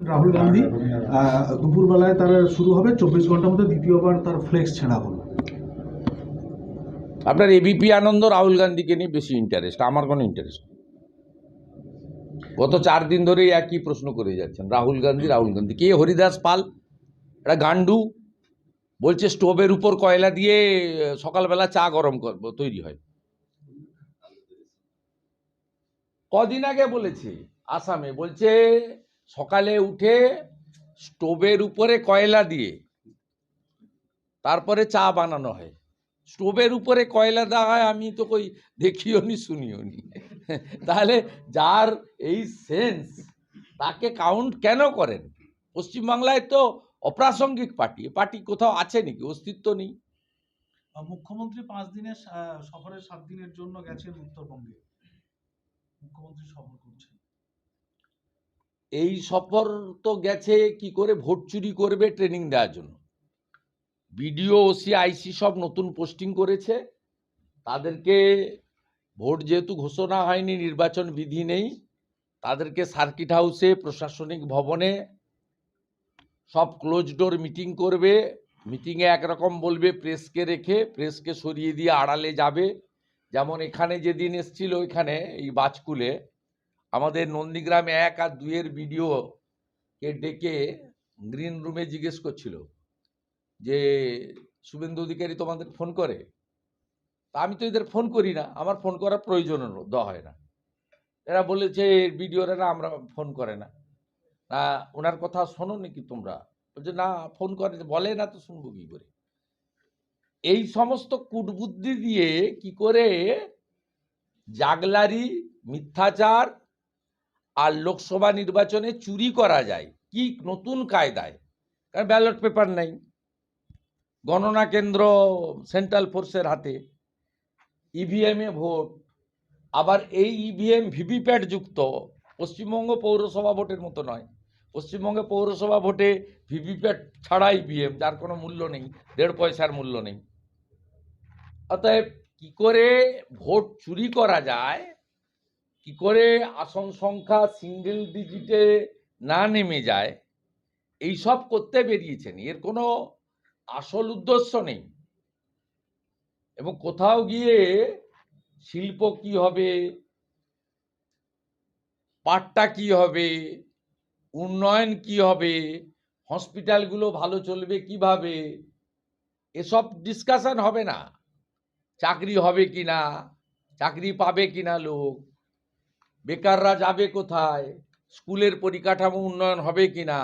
রাহুল গান্ধী দুপুরবেলায় তার শুরু হবে, চব্বিশ ঘণ্টার মধ্যে দ্বিতীয়বার তার ফ্লেক্স ছেঁড়া হলো। আপনার এবিপি আনন্দ রাহুল গান্ধীকে নিয়ে বেশি ইন্টারেস্ট আমার কোনো ইন্টারেস্ট গত চার দিন ধরেই একই প্রশ্ন করে যাচ্ছেন, রাহুল গান্ধী রাহুল গান্ধী। কে? হরিদাস পাল এটা গান্ডু বলছে স্টোভের উপর কয়লা দিয়ে সকালবেলা চা গরম করব, তৈরি হয়। কদিন আগে বলেছে, আসামে, বলছে সকালে উঠে স্টোভের উপরে কয়লা দিয়ে, তারপরে চা বানানো হয়। স্টোভের উপরে কয়লা দেওয়া হয়, আমি তো কই দেখিও নি, শুনিও নি। তাহলে যার এই সেন্স, তাকে কাউন্ট কেন করেন? পশ্চিমবাংলায় তো অপ্রাসঙ্গিক পার্টি পার্টি কোথাও আছে নাকি? অস্তিত্ব নেই। মুখ্যমন্ত্রী পাঁচ দিনের সফরে সাত দিনের জন্য গেছেন উত্তরবঙ্গে। মুখ্যমন্ত্রী সফর করছেন। এই সফর তো গেছে, কি করে ভোট চুরি করবে ট্রেনিং দেওয়ার জন্য? বিডিও, ওসি, আইসি সব নতুন পোস্টিং করেছে। তাদেরকে ভোট যেহেতু ঘোষণা হয়নি, নির্বাচন বিধি নেই, তাদেরকে সার্কিট হাউসে প্রশাসনিক ভবনে সব ক্লোজ ডোর মিটিং করবে। মিটিংয়ে একরকম বলবে প্রেসকে রেখে প্রেসকে সরিয়ে দিয়ে আড়ালে যাবে। যেমন এখানে যেদিন এসছিল, ওইখানে, এই বাজকুলে আমাদের নন্দীগ্রামে এক আর দুইয়ের ভিডিও কে ডেকে গ্রিন রুমে জিজ্ঞেস করছিল যে, শুভেন্দু অধিকারী তোমাদের ফোন করে? তা আমি তো এদের ফোন করি না, আমার ফোন করার প্রয়োজন দেওয়া হয় না। এরা বলেছে ভিডিওরা না আমরা ফোন করে না। না ওনার কথা শোনো নাকি তোমরা? বলছে, না ফোন করে বলে না তো শুনব কি করে? এই সমস্ত কূটবুদ্ধি দিয়ে কি করে জাগলারি, মিথ্যাচার আর লোকসভা নির্বাচনে চুরি করা যায়। কি নতুন কায়দায়? কারণ ব্যালট পেপার নাই। গণনা কেন্দ্র সেন্ট্রাল ফোর্সের হাতে। ইভিএমে ভোট। আবার এই ইভিএম ভিভিপ্যাট যুক্ত। পশ্চিমবঙ্গ পৌরসভা ভোটের মতো নয়। পশ্চিমবঙ্গে পৌরসভা ভোটে ভিভিপ্যাট ছাড়া ইভিএম যার কোনো মূল্য নেই। দেড় পয়সার মূল্য নেই। অতএব কি করে ভোট চুরি করা যায়? কি করে আসন সংখ্যা সিঙ্গেল ডিজিটে না নেমে যায় এই সব করতে বেরিয়েছেন। এর কোনো আসল উদ্দেশ্য নেই। এবং কোথাও গিয়ে শিল্প কি হবে, পাটটা কি হবে, উন্নয়ন কি হবে হসপিটালগুলো ভালো চলবে কীভাবে, এসব ডিসকাশন হবে না। চাকরি হবে কি না চাকরি পাবে কিনা লোক বেকাররা যাবে কোথায়? স্কুলের পরিকাঠামো উন্নয়ন হবে কিনা?